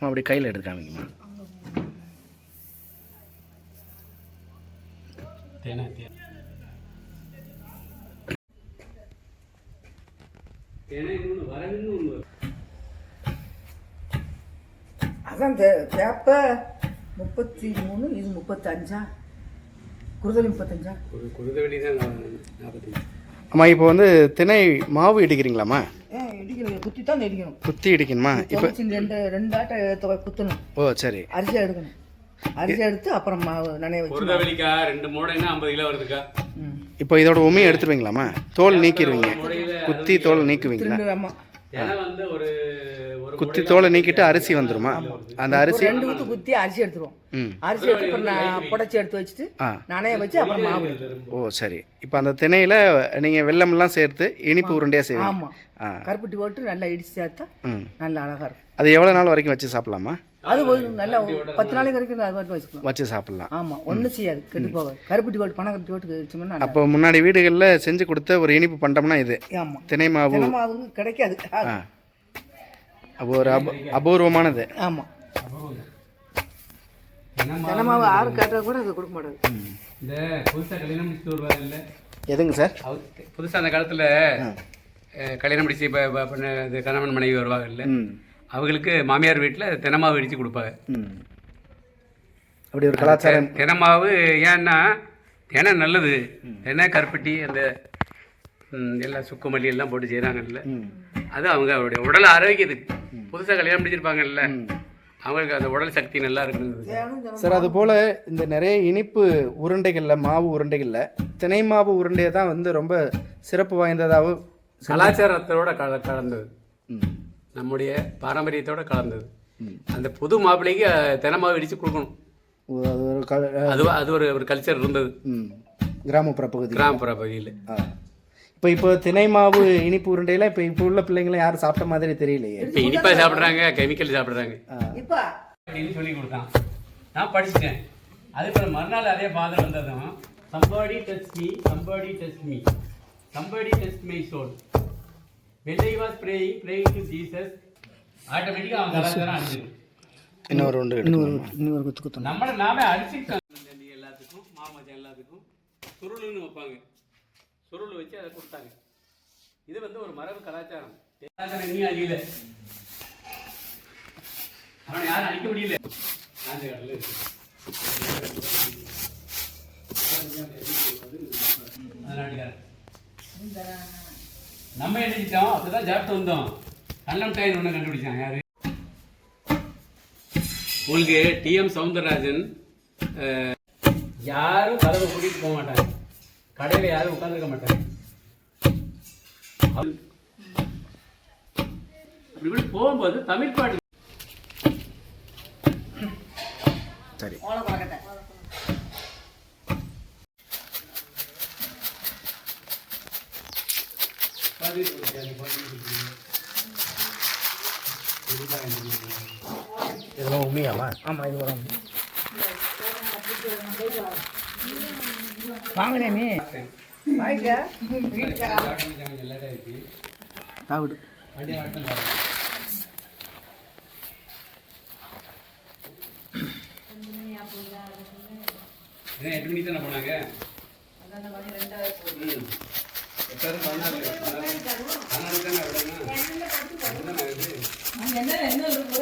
அப்படி கையில் எடுத்து காமிங்கம்மா தேனா தேனா. தேனா இன்னொன்று வரகுன்னு ஒன்று வரும். அதான் தே தேப்ப முப்பத்தி மூணு இது முப்பத்தஞ்சா? குருதலி முப்பத்தஞ்சா? ஒரு குருதவெளி தான் நாற்பத்தி அம்மா இப்போ வந்து திணை மாவு இடிக்கிறீங்களாம்மா? இடிக்கணும் குத்தி தான் இடிக்கணும். குத்தி இடிக்கணுமா? இப்போ ரெண்டு ரெண்டாட்ட தொகை குத்தணும். ஓ சரி. அரிசி எடுக்கணும். அரிசி எடுத்து அப்புறம் மாவு நனைய வச்சு ரெண்டு மூடைன்னா ஐம்பது கிலோ வருதுக்கா. இப்போ இதோட உமையை எடுத்துருவீங்களாம்மா? தோல் நீக்கிடுவீங்க குத்தி தோல் நீக்குவீங்களா? திரும்ப ஆமா தேனா வந்து ஒரு ஒரு குத்தி தோலை நீக்கிட்டு அரிசி வந்துருமா? அந்த அரிசி ரெண்டு ஊத்து குத்தி அரிசி எடுத்துருவோம். ம். அரிசி எடுத்து அப்புறம் புடைச்சி எடுத்து வச்சுட்டு நனைய வச்சு அப்புறம் மாவு ஓ சரி. இப்போ அந்த திணையில் நீங்கள் வெல்லமெல்லாம் சேர்த்து இனிப்பு செய்வீங்க. ஆமா. ஆ. கருப்பட்டி போட்டு நல்லா இடிச்சு சேர்த்தா ம். நல்லா அழகா இருக்கும். அது எவ்வளோ நாள் வரைக்கும் வச்சு சாப்பிட்லாமா? அது ஒரு நல்லா ஒரு பத்து நாளைக்கு வரைக்கும் அது வரைக்கும் வச்சுக்கலாம். வச்சு சாப்பிட்லாம். ஆமா ஒண்ணும் செய்யாது. கெட்டு போகாது. கருப்பட்டி போட்டு பணம் கருப்பட்டி போட்டு வச்சோம்னா அப்போ முன்னாடி வீடுகளில் செஞ்சு கொடுத்த ஒரு இனிப்பு பண்டம்னா இது. இருக்கும். ஆமா. திணை மாவு. தினமாவு கிடைக்காது. ஒரு அப அபூர்வமானது. ஆமா. தினமாவு யாரும் கேட்டா கூட அது கொடுக்க மாட்டாது. இந்த புதுசாக கல்யாணம் முடிச்சுட்டு வருவாங்க இல்லை? எதுங்க சார்? புதுசாக அந்த காலத்தில் கல்யாணம் முடிச்சு இப்போ கணவன் மனைவி வருவாங்கல்ல ம். அவங்களுக்கு மாமியார் வீட்டில் தினமாவு இடித்து கொடுப்பாங்க. ம். அப்படி ஒரு கலாச்சாரம். தினமாவு ஏன்னா தினை நல்லது. தினை கருப்பட்டி அந்த எல்லாம் சுக்கு மல்லி எல்லாம் போட்டு செய்கிறாங்கல்ல அது அவங்க அவருடைய உடல் ஆரோக்கியத்துக்கு. புதுசாக கல்யாணம் முடிச்சிருப்பாங்கல்ல அவங்களுக்கு அந்த உடல் சக்தி நல்லா இருக்குங்கிறது சார் அது போல் இந்த நிறைய இனிப்பு உருண்டைகளில் மாவு உருண்டைகளில் திணை மாவு உருண்டையை தான் வந்து ரொம்ப சிறப்பு வாய்ந்ததாகவும் கலாச்சாரத்தோட கல கலந்தது. ம். நம்முடைய பாரம்பரியத்தோட கலந்தது. அந்த புது மாப்பிள்ளைக்கு அஹ், தினமாவு இடித்து கொடுக்கணும். ஒரு- அது அது அது ஒரு ஒரு கல்ச்சர் இருந்தது. கிராமப்புற பகுதி. கிராமப்புற பகுதியில். ஆ. இப்போ இப்போ திணை மாவு இனிப்பு உருண்டையெல்லாம் இப்போ இப்போ உள்ள பிள்ளைங்களாம் யாரும் சாப்பிட்ட மாதிரி தெரியலையே. இப்போ இனிப்பா சாப்பிட்றாங்க கெமிக்கல் சாப்பிட்றாங்க. இப்ப. அப்படின்னு சொல்லி கொடுத்தான். நான் படிச்சிட்டேன். அதுக்கப்புறம் மறுநாள் அதே பாதம் வந்ததும் somebody touch me somebody touch me somebody touch my soul when I was praying praying to Jesus ஆட்டோமேட்டிக்காக அவன் கலாச்சாரம் அழிஞ்சிடும் இன்னொரு உண்டு எடுக்கணுமா? இன்னொரு குத்து குத்தணும் நம்மளை நாமே அடிச்சுக்கிட்டோம் எல்லாத்துக்கும் மாமச்சம் எல்லாத்துக்கும் சுருளுன்னு வைப்பாங்க. சுருள் வச்சு அதை கொடுத்தாங்க. இது வந்து ஒரு மரபு கலாச்சாரம். கலாச்சாரம் இனியும் அழியல. அவனை யாரும் அழிக்க முடியல. காஞ்ச நம்ம செஞ்சோம் அப்படிதான் சாப்பிட்டு வந்தோம். கண்ணம் டைன் ஒன்று கண்டுபிடிச்சான் யாரு? உங்களுக்கு டிஎம் சவுந்தரராஜன் அஹ், யாரும் கதவை கூட்டிட்டு போக மாட்டாங்க. கடையில் யாரும் உட்காந்துருக்க மாட்டாங்க. இப்படி போகும்போது தமிழ் பாட்டு சரி. இதெல்லாம் உண்மையாவா ஆமா இது வரும் வாங்கினே நீ வாங்கிக்க தவிடு எட்டு மணிக்கு தானே போனாங்க അങ്ങനെ തന്നെ എവിടെ